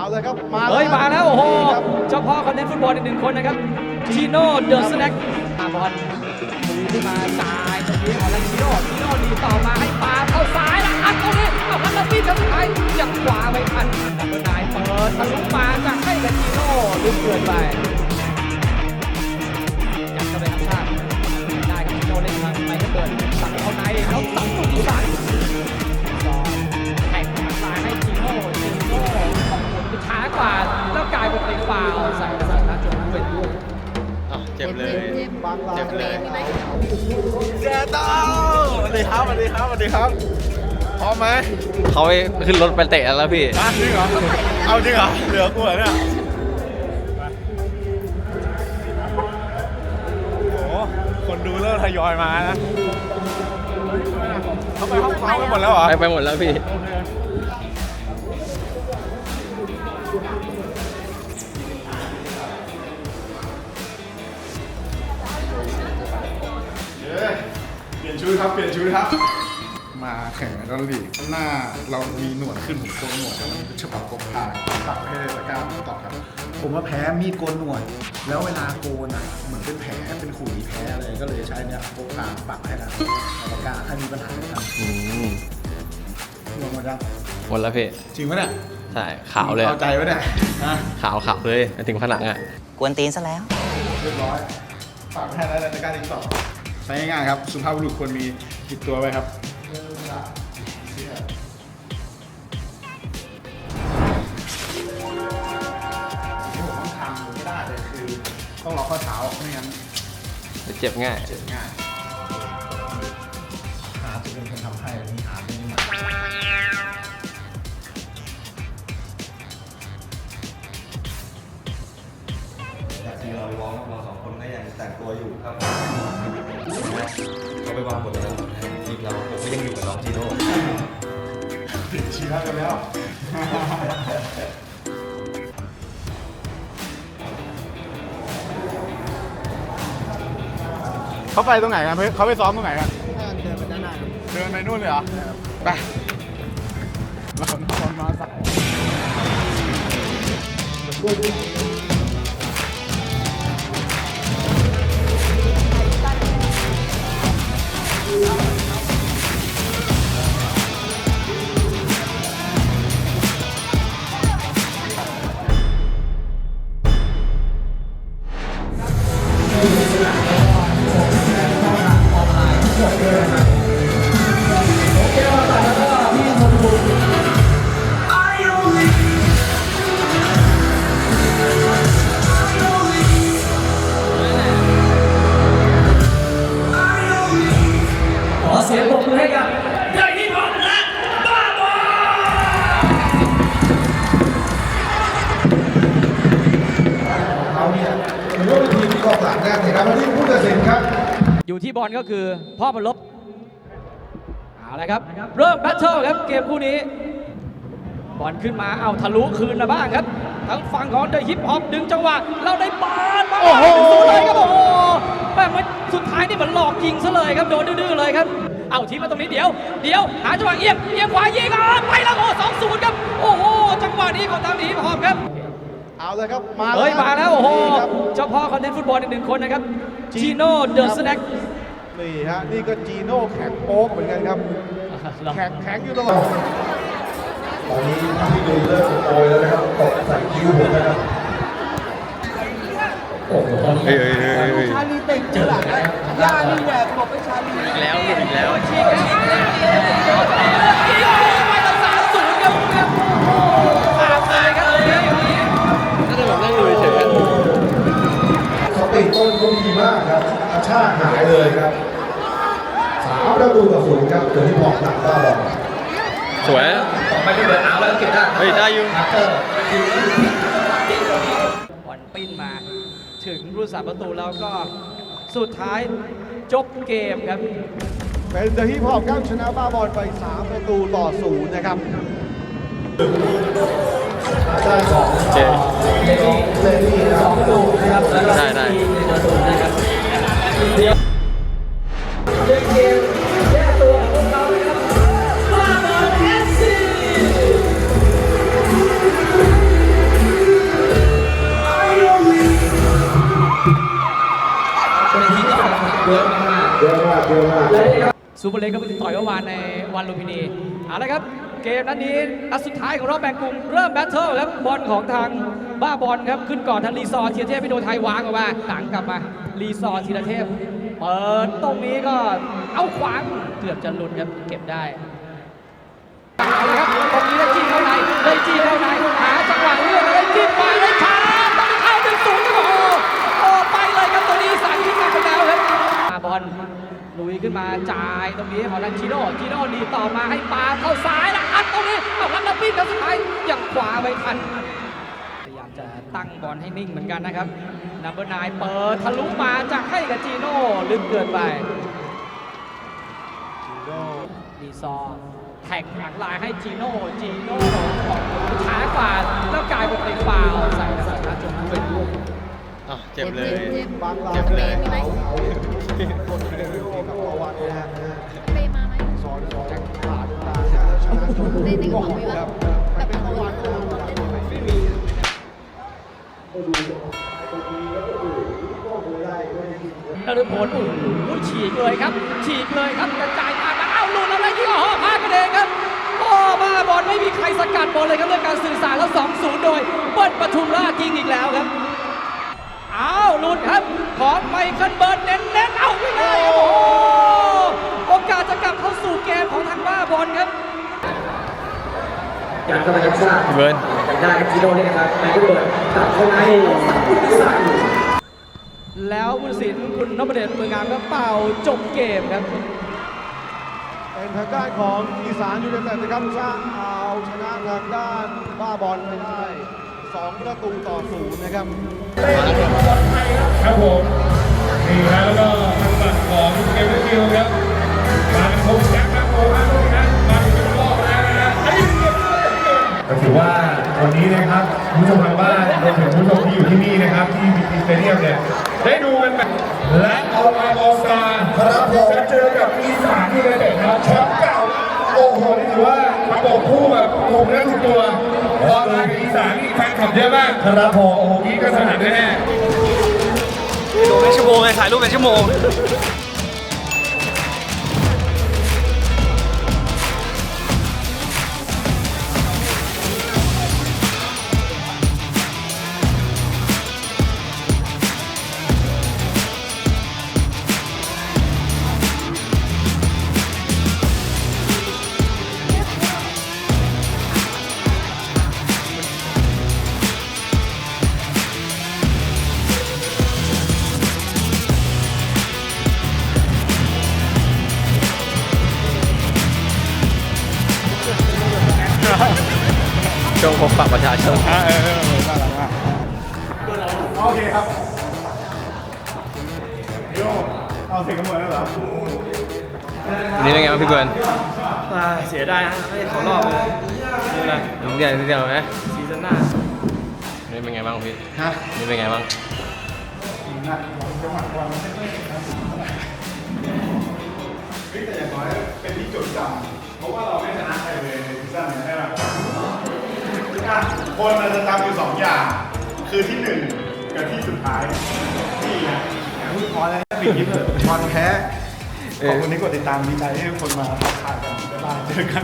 เอาเลยครับ มาเฮ้ยมาแล้ว โอ้โหครับเจ้าพ่อคอนเทนต์ฟุตบอลอีกหนึ่งคนนะครับชิโน่เดอะสแน็คมาบอลมือขึ้นมาจ่ายตรงนี้เอาแล้วชิโน่ชิโน่ดีต่อมาให้ปาเข้าซ้ายแล้วอัดตรงนี้เอาพันละปีสุดท้ายยังขวาไม่ทันดับเบิลนายเปิดทะลุมาจะให้กับชิโน่ลุกเกินไป บเลยบางรายเจ็บเลยมีไหมเจต้าสวัสดีครับสวัสดีครับสวัสดีครับ พร้อมไหมเขาไปขึ้นรถไปเตะแล้วพี่จริงเหรอ เอาจริงเหรอ เหลือกูเหรอเนี่ยโอ้โหคนดูเริ่มทยอยมานะเขาไปห้องเขาไปหมดแล้วเหรอ ไปไปหมดแล้วพี่เปลี่ย ชุดครับเปลี่ยนชุดครับ มาแข่งในรอบลีกหน้าเรามีหนวดขึ้นผมโกนหนวดแล้วมันเป็นฉบับกบทางตัดให้ตะกร้ารตอบครับ ผมว่าแพ้มีดโกนหนวด แล้วเวลาโกนอะเหมือนเป็นแผลเป็นขุยแพ้เลยก็เลยใช้เนี่ยกบทางปักให้แล้วตะกร้าถ้ามีปัญหาครับอืมรวมหมดยังหมดแล้วพี่จริงปะเนี่ยใช่ขาวเลยอะเข้าใจปะเนี่ยฮะขาวขาวเลยถึงผนังอะ กวนตีนซะแล้ว เรียบร้อยฝากให้แล้วในตะกร้าติ๊กต็อกใช้ง่ายๆครับสุภาพบุรุษควรมีติดตัวไว้ครับ ที่ผมต้องทำไม่ได้เลยคือ ต้องรอข้อเท้าไม่งั้นจะเจ็บง่าย เจ็บง่าย หาจะเป็นคนทำให้มีหาเป็นยังไงจากที่เราร้องเราสองคนก็ยังแต่งตัวอยู่ครับ เขาไปวางบทแล้วทีมเราผมก็ยังอยู่กับน้องจีโน่ติดเชื้อกันแล้ว เขาไปตรงไหนกันเขาไปซ้อมตรงไหนกันเดินไปด้านหน้าเดินไปนู่นเลยเหรอไปเราคนมาสัก อยู่ที่บอลก็คือพ่อบรรลบเอาละครับเริ่มแบทเทิลครับเกมคู่นี้บอลขึ้นมาเอาทะลุคืนมาบ้างครับทั้งฝั่งของเดอะฮิปฮอปดึงจังหวะเราได้บาลมาโอ้โหเป็นศูนย์เลยครับโอ้โหแม่มันสุดท้ายนี่เหมือนหลอกยิงซะเลยครับโดนดื้อๆเลยครับเอาทีมมาตรงนี้เดี๋ยวเดี๋ยวหาจังหวะเอียงเอียงขวายิงอะไปแล้วโอ้สองศูนย์ครับโอ้โหจังหวะนี้ของทางเดอะฮิปฮอปครับ เอาเลยครับมาเฮ้ยมาแล้วโอ้โหนี่ครับ เจ้าพ่อคอนเทนต์ฟุตบอลอีกหนึ่งคนนะครับจีโน่เดอะสแน็ค นี่ฮะนี่ก็จีโน่แข็งโป๊กเหมือนกันครับ แข็งแข็งอยู่ตลอดตอนนี้ที่ดูเริ่มโปรยแล้วนะครับตกใส่คิ้วผมนะครับเฮ้ยเฮ้ยเฮ้ยเฮ้ยชาลีเต่งเจอหลังย่านี่แหวกหลบไปชาลีอีกแล้วอีกแล้วฉีกแล้วฉีกแล้วฉีกแล้วไปตั้งสามศูนย์ครับครับสามเลยครับตรงนี้อย่างนี้ น่าจะแบบนั่งดูเฉย เขาติดต้นเขาดีมากครับกระชากหายเลยครับสามประตูต่อศูนย์ครับเกิดที่บอกหนักบ้าบอล ๆ สวยไปที่เบิร์ดเอาแล้วเก็บได้เฮ้ยได้อยู่บอลปิ้นมา ถึงผู้สาประตูแล้วก็สุดท้ายจบเกมครับ เป็นเดอะฮิปฮอปครับชนะบ้าบอลไป 3 ประตูต่อศูนย์นะครับได้สองเจ ซูเปอร์เล็กก็เพิ่งต่อยเมื่อวานในวันลุมพินีเอาละครับ เกมนัดนี้นัดสุดท้ายของรอบแบ่งกลุ่มเริ่มแบทเทิลครับบอลของทางบ้าบอลครับขึ้นก่อนทางรีซอร์เทียเทพไปโดนไทยวางออกมาหลังกลับมารีซอร์ธีรเทพเปิดตรงนี้ก็เอาขวางเกือบจะหลุดครับเก็บได้เอาละครับตรงนี้ได้จี้เข้าในได้จี้เข้าในหาจังหวะเลือกได้จี้ได้ บอลลุยขึ้นมาจ่ายตรงนี้ของทางชิโน่ชิโน่ดีต่อมาให้ปาเข้าซ้ายแล้วอัดตรงนี้เอาลันดับปิ้แล้วสุดท้ายยังขวาไม่ทันพยายามจะตั้งบอลให้นิ่งเหมือนกันนะครับนัมเบอร์นายเปิดทะลุมาจะให้กับจีโน่ลึกเกินไปจีโน่ดีซอร์แท็กหลังลายให้จีโน่จีโน่ของช้ากว่าแล้วกลายเป็นเป็นฟาวใส่ อ้าวเจ็บเลยบางรายเจ็บเลยคนเดวิโอกับประวัตินะฮะไปมาไหมสอนของแจ็คขาดตาแล้วชนะจนในในกระเป๋ามีคว่ารับแบบประวัติเราเล่นนฤพลโอ้โหฉีกเลยครับ ฉีกเลยครับกระจายทางมาเอ้าหลุดอะไรที่อ๋อพลาดกันเองครับโอ้มาบอลไม่มีใครสกัดบอลเลยครับเรื่องการสื่อสารแล้ว 2-0 โดยเบิ้ลปทุมราชยิงอีกแล้วครับ อ้าวหลุดครับของไมเคิลเบิร์ดเน้นเน้นๆเอาไม่ได้ครับโอ้โหโอกาสจะกลับเข้าสู่เกมของทางบ้าบอลครับอยากเข้ามายัดซ่าพี่เบิร์นจากได้ครับจีโน่นี่นะครับนายก็เปิดตัดเข้าในใส่แล้วผู้ตัดสินคุณนพเดชเมืองงามก็เป่าจบเกมครับเป็นทางด้านของอีสานยูไนเต็ดนะครับสร้างเอาชนะทางด้านบ้าบอลไปได้ สองประตูต่อศูนย์นะครับครับผมนี่ฮะแล้วก็ทางฝั่งของเกมส์คิวครับมาเป็นโค้ชแจ็คครับโค้ชนะนะมาถึงเป็นรอบแล้วนะฮะก็ถือว่าวันนี้นะครับคุณผู้ชมทางบ้านรวมถึงคุณผู้ชมที่อยู่ที่นี่นะครับ ที่บีทีสเตเดียมเนี่ยได้ดูกันแบบและเอามาออสตาครับผมจะเจอกับอีสานที่เลยเด็ดครับแชมป์เก่า โอ้โหนี่ถือว่าประกบคู่แบบถูกเนื้อถูกตัวออนไลน์กับอีสานนี่แฟนคลับเยอะมากครับผมโอ้โหนี่ก็สนั่นแน่ๆดูเป็นชั่วโมงไงถ่ายรูปเป็นชั่วโมง ช่วงพบปะประชาชนโอเคครับโยเอาเสียงกันหมดแล้วเหรอวันนี้เป็นไงบ้างพี่เบิร์นเสียดายฮะไม่ได้เขารอบเลยดูนะน้องเดียวนิดเดียวไหมซีซั่นหน้าวันนี่เป็นไงบ้างพี่ฮะวันนี่เป็นไงบ้างเฮ้ยแต่อย่างน้อยเป็นที่จดจำเพราะว่าเราไม่ คนมันจะจำอยู่สองอย่าง คือที่หนึ่งกับที่สุดท้าย นี่ไงพูดพอแล้วปิดคลิปเถอะบอลแพ้ขอบคุณที่กดติดตามดีใจที่ทุกคนมาทักทายกันบ๊ายบายเจอกัน